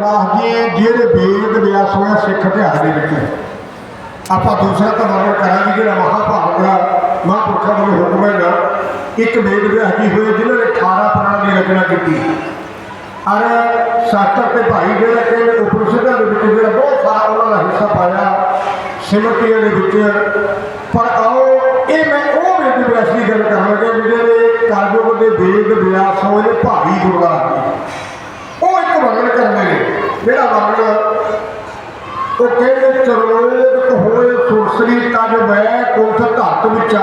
ਵਾਹ ਜਿਹੜੇ ਵੇਦ ਵਿਆਸ ਹੋਇਆ ਸਿੱਖ ਇਤਿਹਾਸ ਦੇ ਵਿੱਚ ਆਪਾਂ ਦੂਸਰਾ ਤਾਂ ਵਰਣਨ ਕਰਾਂਗੇ, ਜਿਹੜਾ ਮਹਾਭਾਰਤ ਦਾ ਮਹਾਂਪੁਰਖਾਂ ਦਾ ਹੁਕਮ ਹੈਗਾ ਇੱਕ ਵੇਦ ਵਿਆਸ ਜੀ ਹੋਏ ਜਿਨ੍ਹਾਂ ਨੇ 18 ਪੁਰਾਣ ਦੀ ਰਚਨਾ ਕੀਤੀ। ਔਰ ਸ਼ਾਸਤਰ ਤੇ ਭਾਈ ਜਿਹੜਾ ਕਹਿੰਦੇ ਉਪਨਿਸ਼ਦਾਂ ਦੇ ਵਿੱਚ ਜਿਹੜਾ ਬਹੁਤ ਸਾਰਾ ਉਹਨਾਂ ਦਾ ਹਿੱਸਾ ਪਾਇਆ ਸਿਮਰਤੀਆਂ ਦੇ ਵਿੱਚ। ਪਰ ਆਓ, ਇਹ ਮੈਂ ਉਹ ਵੇਦ ਵਿਆਸ ਦੀ ਗੱਲ ਕਰਾਂਗਾ ਲੱਗਾ ਜਿਹੜੇ ਕਾਲਯੁਗ ਦੇ ਵੇਦ ਵਿਆਸ ਹੋਏ ਨੇ ਭਾਰੀ ਗੁਰਦਾਰ ਉਹ ਇੱਕ ਵਰਣਨ ਕਰਦੇ ਨੇ ਉਹ ਕਹਿੰਦੇ ਚਰੋਕ ਹੋਏ ਸੁਰਸਰੀ ਤਜ ਮੈਂ ਕੁੰਠ ਧਰਤ ਵਿੱਚ ਆ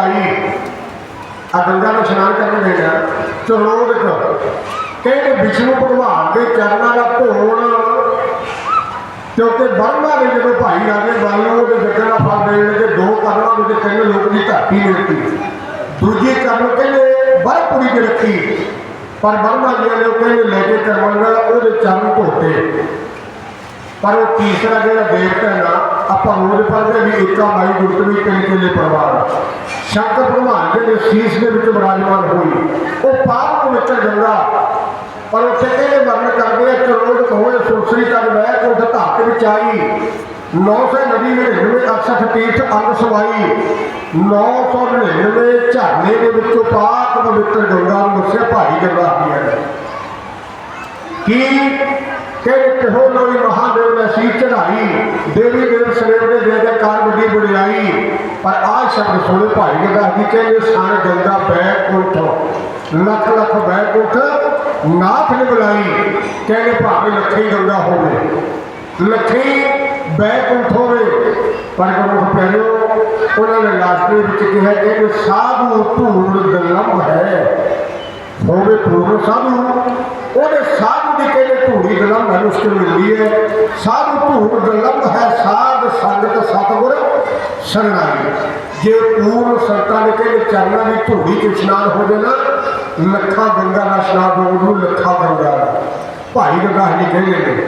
ਗੰਗਾ ਨੂੰ ਇਸ਼ਨਾਨ ਕਰਨ ਦੇਣਾ ਚਰੋਕ ਕਹਿੰਦੇ ਵਿਸ਼ਨੂੰ ਭਗਵਾਨ ਦੇ ਚਰਨਾਂ ਦਾ ਧੋਣ। ਕਿਉਂਕਿ ਬਰਮਾ ਦੇ ਜਦੋਂ ਭਾਈ ਰਾਜੇ ਬਣ ਲਓ ਉਹਦੇ ਜੱਗਾਂ ਦਾ ਫਲ ਦੇਣ ਲੱਗੇ, ਦੋ ਕਰਮਾਂ ਵਿੱਚ ਤਿੰਨ ਲੋਕ ਦੀ ਧਰਤੀ ਮਿਲਦੀ ਦੂਜੀ ਕਰਨ ਕਹਿੰਦੇ ਬਰਪੁਰੀ ਦੇ ਰੱਖੀ। ਪਰ ਬਰਮਾ ਜੀ ਨੇ ਉਹ ਕਹਿੰਦੇ ਲੈ ਕੇ ਕਰਵਾਉਣਾ, ਉਹਦੇ ਚਰਨ ਧੋਤੇ। ਪਰ ਉਹ ਤੀਸਰਾ ਜਿਹੜਾ ਦੇਵਤਾ ਹੈ ਨਾ, ਆਪਾਂ ਰੋਜ਼ ਪੜ੍ਹਦੇ ਵੀ ਏਕਾ ਮਾਈ ਗੁਰਤ ਵੀ ਤਿੰਨ ਪਰਿਵਾਰ ਸ਼ੰਕਰ ਭਗਵਾਨ ਦੇ ਸੀਸ ਦੇ ਵਿੱਚ ਵਿਰਾਜਮਾਨ ਹੋਈ ਉਹ ਪਾਪ ਨੂੰ ਵਿੱਚ ਗੰਗਾ ਪਰ ਉਹ ਕਹਿੰਦੇ ਵਰਣ ਕਰਦੇ ਆ ਕਰੋੜ ਹੋਏ ਸੁਰਸਰੀ ਤਨ ਵਹਿ ਕੋਠ ਧਾਤ ਵਿੱਚ ਆਈ। 900 ਨਦੀ ਨੜਿਨਵੇਂ 68 ਤੀਰਥ ਅੰਗ ਸਵਾਈ। 999 ਝਰਨੇ ਦੇ ਵਿੱਚੋਂ ਪਾਕ ਪਵਿੱਤਰ ਗੰਗਾ ਨੂੰ ਵਸਿਆ ਭਾਈ ਗੰਗਾ ਆਖੀ ਹੈ। ਕੀ ਕਹਿੰਦੇ ਕਿਹੋ ਲੋਈ ਮਹਾਦੇਵ ਨੇ ਸੀ ਚੜਾਈ ਦੇਵੀ ਦੇਵ ਸਵੇਰ ਦੇ ਦੇ ਦੇ ਕਾਰ ਵੱਡੀ ਬੁੜਾਈ ਪਰ ਆਹ ਸ਼ਬਦ ਸੁਣੇ ਭਾਈ ਗੰਗਾ ਜੀ ਕਹਿੰਦੇ ਸਨ ਗੰਗਾ ਬੈ ਕੋਠ ਲੱਖ ਲੱਖ ਬੈ ਕੋਠ ਨਾਥ ਨੇ ਬੁਲਾਈ, ਕਹਿੰਦੇ ਭਾਵੇਂ ਲੱਖੀ ਗੰਗਾ ਹੋਵੇ। ਲੱਖੀ ਬੈ ਕੋਠ ਹੋਵੇ। ਪਰ ਗੁਰੂ ਪਿਆਰਿਓ, ਉਹਨਾਂ ਨੇ ਲਾਸਟ ਦੇ ਵਿੱਚ ਕਿਹਾ ਕਿ ਸਾਧੂ ਧੂੜ ਦਲੰਭ ਹੈ। ਹੋਵੇ ਪੂਰਨ ਸਾਧੂ, ਉਹਦੇ ਸਾਧੂ ਦੀ ਕਹਿੰਦੇ ਧੂੜੀ ਦਲਮ ਹੈ ਮੁਸ਼ਕਿਲ ਮਿਲਦੀ ਹੈ। ਸਾਧੂ ਧੂੜ ਦਲਮ ਹੈ, ਸਾਧ ਸੰਗਤ ਸਤਗੁਰ ਸ਼ਰਣਾਈ ਜੇ ਪੂਰਨ ਸੰਤਾਂ ਦੇ ਕਹਿੰਦੇ ਚਰਨਾਂ ਦੀ ਧੂੜੀ ਚ ਇਸ਼ਨਾਨ ਹੋ ਜਾਏ ਲੱਖਾਂ ਗੰਗਾ ਦਾ ਇਸ਼ਨਾਨ ਹੋ ਉਹਨੂੰ ਲੱਖਾਂ ਗੰਗਾ ਭਾਈ ਗੰਗਾ ਜੀ ਕਹਿੰਦੇ ਨੇ,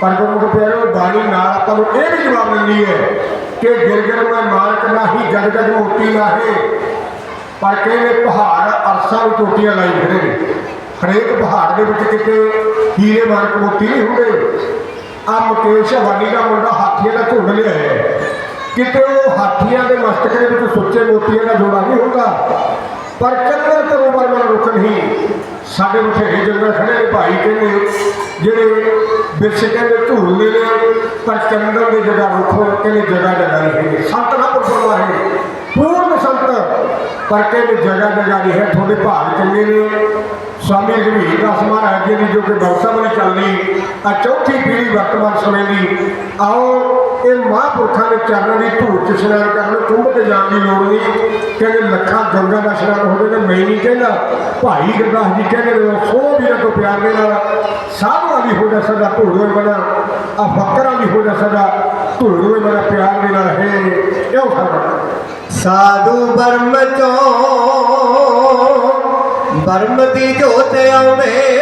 ਪਰ ਗੁਰੂ ਪਿਆਰੋ, ਬਾਣੀ ਨਾਲ ਆਪਾਂ ਨੂੰ ਇਹ ਵੀ ਜਵਾਬ ਮਿਲਦੀ ਹੈ ਕਿ ਗਿਰ ਮੈਂ ਮਾਲਕ ਨਾਹੀ, ਜਗ ਜਗ ਮੋਤੀ ਨਾਹੇ। ਪਰ ਕਹਿੰਦੇ ਪਹਾੜ ਅਰਸਾਂ ਵਿੱਚ ਟੋਟੀਆਂ ਲਾਈ ਖੜੇ ਨੇ। ਹਰੇਕ ਪਹਾੜ ਦੇ ਵਿੱਚ ਕਿਤੇ ਹੀਰੇ ਮਾਰਕ ਮੋਤੀ ਨਹੀਂ ਹੁੰਦੇ। ਆ ਮੁਕੇਸ਼ ਵਾਡੀ ਦਾ ਮੁੰਡਾ ਹਾਥੀਆਂ ਦਾ ਝੁੰਡ ਲਿਆਇਆ ਕਿਤੇ ਉਹ ਹਾਥੀਆਂ ਦੇ ਮਸਤਕ ਦੇ ਵਿੱਚ ਸੁੱਚੇ ਮੋਤੀਆਂ ਦਾ ਜੋੜਾ ਨਹੀਂ ਹੁੰਦਾ। ਪਰ ਚੰਦਰ ਕਰੋ ਨਾਲ ਰੁਕ ਨਹੀਂ। ਸਾਡੇ ਬਥੇਰੇ ਜੰਗਲ ਖੜੇ ਨੇ ਭਾਈ ਕਹਿੰਦੇ, ਜਿਹੜੇ ਵਿਰਸੇ ਕਹਿੰਦੇ ਝੂਲਦੇ ਨੇ ਪਰ ਚੰਦਰ ਦੀ ਜਗ੍ਹਾ ਰੁੱਖੋ ਕਹਿੰਦੇ ਜਗ੍ਹਾ ਜਗ੍ਹਾ ਨਹੀਂ ਹੈਗੀ। ਸੰਤ ਨਾ ਪੁਰਪਰਵਾ ਹੈ ਪੂਰਨ ਸੰਤ, ਪਰ ਕਹਿੰਦੇ ਜਗ੍ਹਾ ਜਗ੍ਹਾ ਨਹੀਂ ਹੈ। ਤੁਹਾਡੇ ਭਾਗ ਚੰਗੇ ਨੇ? ਸਵਾਮੀ ਰਘਵੀਰ ਦਾਸ ਮਹਾਰਾਜ ਜੀ ਦੀ ਜੋ ਕਿ ਬਖਸ਼ਾ ਬਣੀ ਚੱਲਦੀ ਆ ਚੌਥੀ ਪੀੜ੍ਹੀ ਵਰਤਮਾਨ ਸਮੇਂ ਦੀ, ਆਓ ਇਹ ਮਹਾਂਪੁਰਖਾਂ ਦੇ ਚਰਨਾਂ ਦੀ ਧੂੜ ਚ ਇਸ਼ਨਾਨ ਕਰਨ, ਕੁੰਭ ਤੇ ਜਾਣ ਦੀ ਲੋੜ ਨਹੀਂ। ਕਹਿੰਦੇ ਲੱਖਾਂ ਗੰਗਾ ਦਾ ਇਸ਼ਨਾਨ ਹੋਵੇ ਤੇ ਮੈਂ ਨਹੀਂ ਕਹਿੰਦਾ, ਭਾਈ ਗੁਰਦਾਸ ਜੀ ਕਹਿੰਦੇ ਨੇ ਸੋ ਵੀਰਾਂ ਤੋਂ ਪਿਆਰ ਦੇ ਨਾਲ ਸਾਧੂਆਂ ਦੀ ਹੋ ਜਾ ਸਦਾ, ਧੂੜ ਹੋਏ ਬਣਾ ਆ ਫਕਰਾਂ ਦੀ ਹੋ ਜਾ ਸਦਾ, ਧੂੜ ਹੋਏ ਬਣਾ, ਪਿਆਰ ਦੇ ਨਾਲ ਹੈ ਕਿਉਂ ਸਾਡਾ। ਸਾਧੂ ਬਰਮ ਚੋਂ ਬਰਮ ਦੀ ਜੋਤ ਆਉਂਦੇ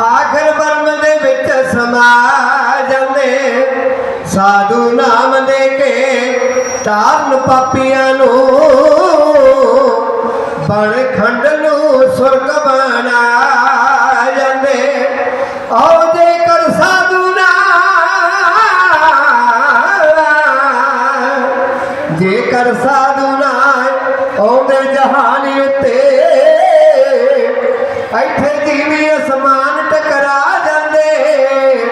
ਆਖਰ ਬਰਮ ਦੇ ਵਿੱਚ ਸਮਾ ਜਾਂਦੇ। ਸਾਧੂ ਨਾਮ ਦੇ ਕੇ ਤਾਰਨ ਪਾਪੀਆਂ ਨੂੰ ਬਣ ਖੰਡ ਨੂੰ ਸੁਰਗ ਬਣਾ ਜਾਂਦੇ। ਆਓ ਜੇਕਰ ਸਾਧੂ ਨਾ ਜੇਕਰ ਸਾਧੂ ਨਾ ਆਉਂਦੇ ਜਹਾਨ ਉੱਤੇ। ਇੱਥੇ ਜੀਵੀ ਅਸਮਾਨ ਟਕਰਾ ਜਾਂਦੇ।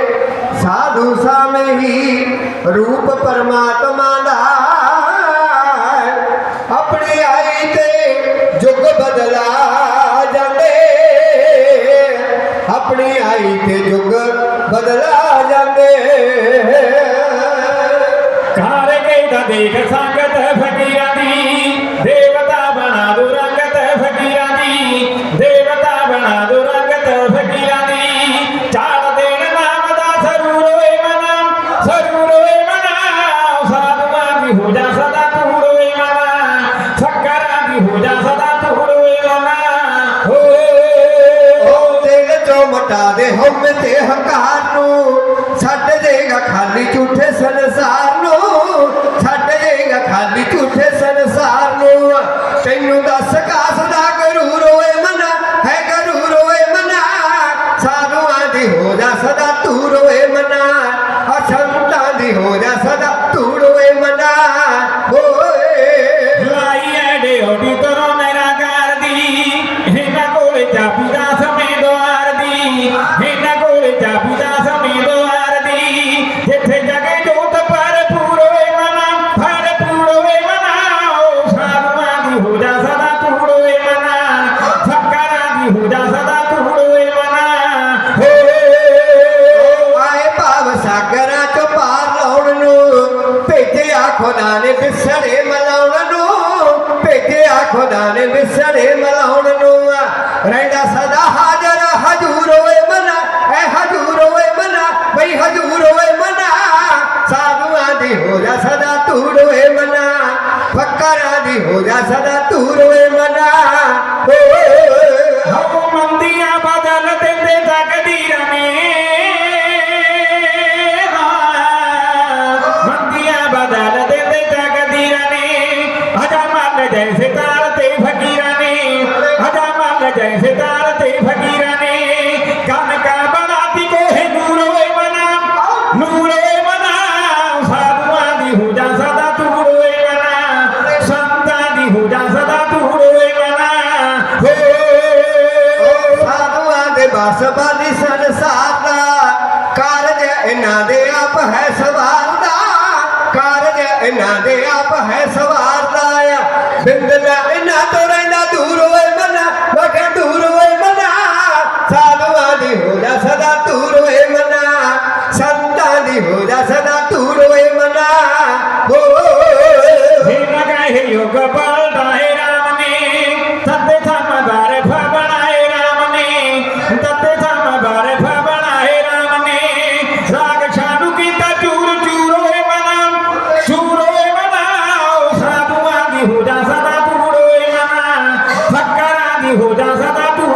ਸਾਧੂ ਸਾਵੇਂ ਹੀ ਰੂਪ ਪਰਮਾਤਮਾ ਦਾ। ਆਪਣੀ ਆਈ ਤੇ ਜੁਗ ਬਦਲਾ ਜਾਂਦੇ। ਆਪਣੀ ਆਈ ਤੇ ਜੁਗ ਬਦਲਾ ਜਾਂਦੇ। ਘਰ ਕੇ ਦਾ ਦੇਖ ਸੰਗਤ ਫਕੀਰਾਂ ਦੀ। ਚੋਂ ਦੇ ਹਉਮ ਤੇ ਹੰਕਾਰ ਨੂੰ, ਛੱਡ ਦੇਗਾ ਖਾਲੀ ਝੂਠੇ ਸੰਸਾਰ ਨੂੰ, ਛੱਡ ਦੇਗਾ ਖਾਲੀ ਝੂਠੇ ਸੰਸਾਰ ਨੂੰ। ਤੈਨੂੰ ਦੱਸ ਕਾਸ ਦਾ ਗਰੂ ਰੋਏ ਮਨਾ, ਹੈ ਗਰੂ ਰੋਏ ਮਨਾ ਸਾਧੂਆਂ ਦੀ ਹੋ ਜਾ ਸਦਾ ਤੂੰ ਰੋਏ ਮਨਾ ਆ ਦੀ ਹੋ ਜਾ ਸਦਾ ਤੂੰ ਰੋਏ ਮਨਾ। ਓਏ। ਲਾਈ ਐਡੇ ਓਡੀ ਤਰੋਂ ਮੇਰਾ ਕਰਦੀ, ਇਹਨਾਂ ਕੋਲ ਚਾਬੀ ਖੁਦਾ ਨੇ ਵਿਸੜੇ ਮਲਾਉਣ ਨੂੰ ਰਹਿੰਦਾ ਸਦਾ ਹਾਜ਼ਰ, ਹਜੂਰ ਹੋਏ ਮਨਾ, ਐ ਹਜੂਰ ਹੋਏ ਮਨਾ, ਬਈ ਹਜੂਰ ਹੋਏ ਮਨਾ। ਸਾਧੂਆਂ ਦੀ ਹੋ ਜਾ ਸਦਾ ਤੂੜ ਹੋਏ ਮਨਾ, ਫਕਰਾਂ ਦੀ ਹੋ ਜਾ ਸਦਾ ਤੂੜ ਹੋਏ ਮਨਾ। ਓਏ ਮੰਦੀਆਂ ਬਦਲ ਦਿੰਦੇ ਤਕਦੀਰਾਂ ਸਾਧੂਆਂ ਦੇ ਬਸ ਸੰਸਾਰ ਦਾ ਕਾਰਜ ਇਹਨਾਂ ਦੇ ਆਪ ਹੈ ਸਵਾਰ ਦਾ ਕਾਰਜ ਇਹਨਾਂ ਦੇ ਆਪ ਹੈ ਸਵਾਰ ਦਾ ਬਿੰਦ ਨਾ ਇਹਨਾਂ ਤੋਂ about it.